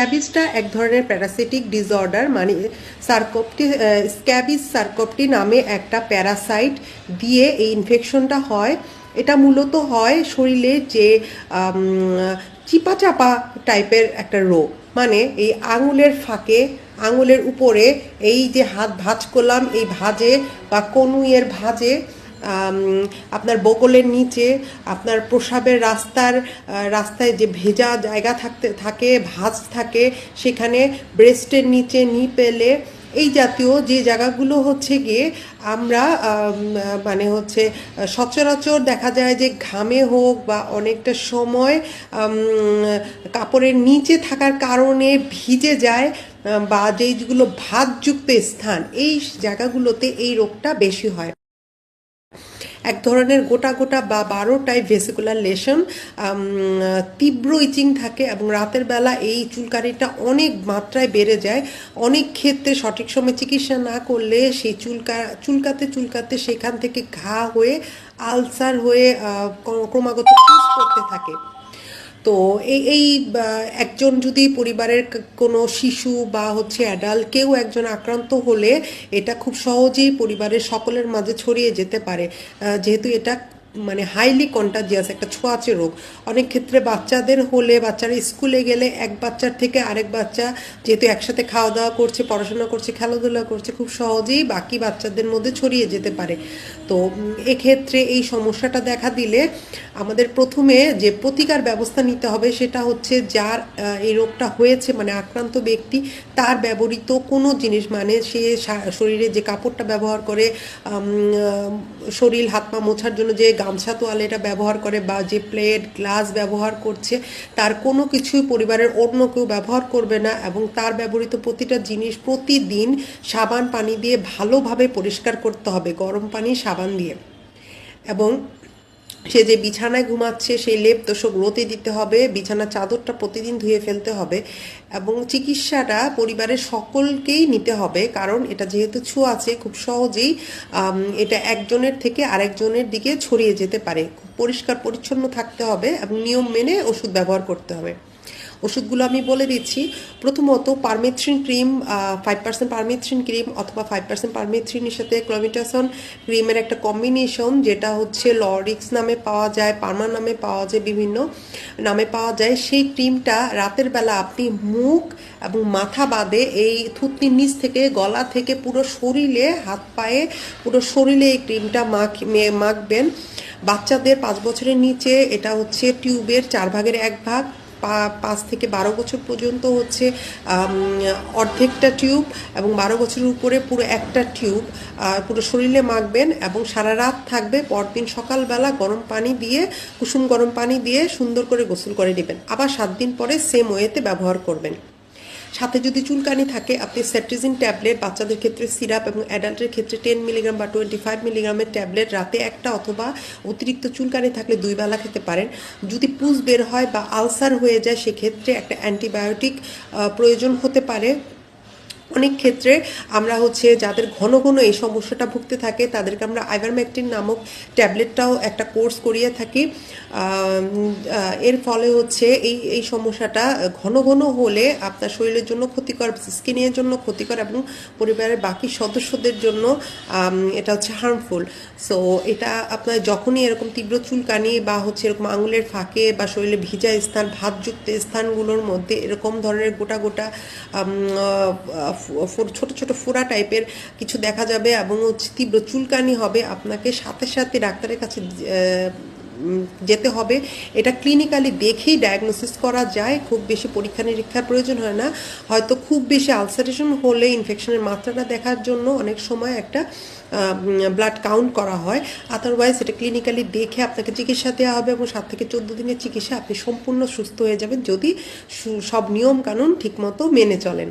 স্ক্যাবিসটা এক ধরনের parasitic disorder মানে সার্কোপটি স্ক্যাবিস সার্কোপটি নামে একটা প্যারাসাইট দিয়ে এই ইনফেকশনটা হয়। এটা মূলত হয় শরীরে যে চিপা চাপা টাইপের একটা রোগ। মানে এই আঙুলের ফাঁকে, আঙুলের উপরে এই যে হাত ভাঁজ করলাম, এই ভাঁজে বা কনুইয়ের ভাঁজে আপনার বগলের নিচে, আপনার প্রসাবের রাস্তার রাস্তায় যে ভেজা জায়গা থাকতে, থাকে, ভাঁজ থাকে, সেখানে ব্রেস্টের নিচে নি পেলে এই জাতীয় যে জায়গাগুলো হচ্ছে গিয়ে আমরা মানে হচ্ছে সচরাচর দেখা যায় যে ঘামে হোক বা অনেকটা সময় কাপড়ের নিচে থাকার কারণে ভিজে যায় বা যেইগুলো ভাতযুক্ত স্থান, এই জায়গাগুলোতে এই রোগটা বেশি হয়। এক ধরনের গোটা গোটা বা বারোটায় ভেসিকুলার লেশন তীব্র ইচিং থাকে এবং রাতের বেলা এই চুলকানিটা অনেক মাত্রায় বেড়ে যায়। অনেক ক্ষেত্রে সঠিক সময় চিকিৎসা না করলে সেই চুলকা, চুলকাতে চুলকাতে সেখান থেকে ঘা হয়ে, আলসার হয়ে ক্রমাগত করতে থাকে। তো এই এই একজন যদি পরিবারের কোনো শিশু বা হচ্ছে অ্যাডাল্ট কেউ একজন আক্রান্ত হলে এটা খুব সহজেই পরিবারের সকলের মাঝে ছড়িয়ে যেতে পারে। যেহেতু এটা মানে হাইলি কন্টাজিয়াস একটা ছোঁয়াচে রোগ। অনেক ক্ষেত্রে বাচ্চাদের হলে, বাচ্চারা স্কুলে গেলে এক বাচ্চার থেকে আরেক বাচ্চা যেহেতু একসাথে খাওয়া দাওয়া করছে, পড়াশোনা করছে, খেলাধুলা করছে, খুব সহজেই বাকি বাচ্চাদের মধ্যে ছড়িয়ে যেতে পারে। তো এক্ষেত্রে এই সমস্যাটা দেখা দিলে আমাদের প্রথমে যে প্রতিকার ব্যবস্থা নিতে হবে সেটা হচ্ছে যার এই রোগটা হয়েছে মানে আক্রান্ত ব্যক্তি, তার ব্যবহৃত কোনো জিনিস মানে সা- শরীরে যে কাপড়টা ব্যবহার করে শরীর হাত পা মোছার জন্য যে গামছা তোয়ালেটা ব্যবহার করে বা যে প্লেট, গ্লাস ব্যবহার করছে, তার কোনো কিছুই পরিবারের অন্য কেউ ব্যবহার করবে না এবং তার ব্যবহৃত প্রতিটা জিনিস প্রতিদিন সাবান পানি দিয়ে ভালোভাবে পরিষ্কার করতে হবে, গরম পানি সাবান দিয়ে। এবং সে যে বিছানায় ঘুমাচ্ছে, সেই লেপ তোষক রোতে দিতে হবে, বিছানার চাদরটা প্রতিদিন ধুয়ে ফেলতে হবে এবং চিকিৎসাটা পরিবারের সকলকেই নিতে হবে কারণ এটা যেহেতু ছোঁয়া আছে, খুব সহজেই এটা একজনের থেকে আরেকজনের দিকে ছড়িয়ে যেতে পারে। পরিষ্কার পরিচ্ছন্ন থাকতে হবে এবং নিয়ম মেনে ওষুধ ব্যবহার করতে হবে। ওষুধগুলো আমি বলে দিচ্ছি। প্রথমত permethrin cream five percent permethrin cream অথবা ফাইভ পার্সেন্ট পারমেথ্রিনের সাথে ক্লোমিটাসন ক্রিমের একটা কম্বিনেশন যেটা হচ্ছে লরিক্স নামে পাওয়া যায় পার্মা নামে পাওয়া যায়, বিভিন্ন নামে পাওয়া যায়। সেই ক্রিমটা রাতের বেলা আপনি মুখ এবং মাথা বাদে এই থুতনির নিচ থেকে, গলা থেকে পুরো শরীরে, হাত পায়ে পুরো শরীরে এই ক্রিমটা মাখ মাখবেন। বাচ্চাদের পাঁচ বছরের নিচে এটা হচ্ছে টিউবের চার ভাগের এক ভাগ। পাঁচ থেকে বারো বছর পর্যন্ত হচ্ছে অর্ধেকটা টিউব এবং বারো বছরের উপরে পুরো একটা টিউব পুরো শরীরে মাখবেন এবং সারা রাত থাকবে, পরদিন সকালবেলা গরম পানি দিয়ে, কুসুম গরম পানি দিয়ে সুন্দর করে গোসল করে নেবেন। আবার সাত দিন পরে সেম ওয়েতে ব্যবহার করবেন। সাথে যদি চুলকানি থাকে, আপনি সেট্রিজিন ট্যাবলেট বাচ্চাদের ক্ষেত্রে সিরাপ এবং অ্যাডাল্টের ক্ষেত্রে টেন মিলিগ্রাম বা টোয়েন্টি ফাইভ মিলিগ্রামের ট্যাবলেট রাতে একটা অথবা অতিরিক্ত চুলকানি থাকলে দুই বেলা খেতে পারেন। যদি পুজ বের হয় বা আলসার হয়ে যায়, সেক্ষেত্রে একটা অ্যান্টিবায়োটিক প্রয়োজন হতে পারে। অনেক ক্ষেত্রে আমরা হচ্ছে যাদের ঘন ঘন এই সমস্যাটা ভুগতে থাকে, তাদেরকে আমরা আইভারমেকটিন নামক ট্যাবলেটটাও একটা কোর্স করিয়ে থাকি। এর ফলে হচ্ছে এই এই সমস্যাটা ঘন ঘন হলে আপনার শরীরের জন্য ক্ষতিকর, স্কিনের জন্য ক্ষতিকর এবং পরিবারের বাকি সদস্যদের জন্য এটা হচ্ছে হার্মফুল সো এটা আপনার যখনই এরকম তীব্র চুলকানি বা হচ্ছে এরকম আঙুলের ফাঁকে বা শরীরে ভিজা স্থান, ভাতযুক্ত স্থানগুলোর মধ্যে এরকম ধরনের গোটা গোটা ছোট ছোট ফোড়া টাইপের কিছু দেখা যাবে এবং হচ্ছে তীব্র চুলকানি হবে। আপনাকে সাথে সাথে ডাক্তারের কাছে যেতে হবে। এটা ক্লিনিক্যালি দেখেই ডায়াগনোসিস করা যায়। খুব বেশি পরীক্ষা নিরীক্ষার প্রয়োজন হয় না। হয়তো খুব বেশি আলসারেশন হলে ইনফেকশনের মাত্রাটা দেখার জন্য অনেক সময় একটা ব্লাড কাউন্ট করা হয়। আদারওয়াইজ এটা ক্লিনিক্যালি দেখে আপনাকে চিকিৎসা দেওয়া হবে এবং সাত থেকে চোদ্দ দিনের চিকিৎসা আপনি সম্পূর্ণ সুস্থ হয়ে যাবেন যদি সব নিয়ম কানুন ঠিকমতো মেনে চলেন।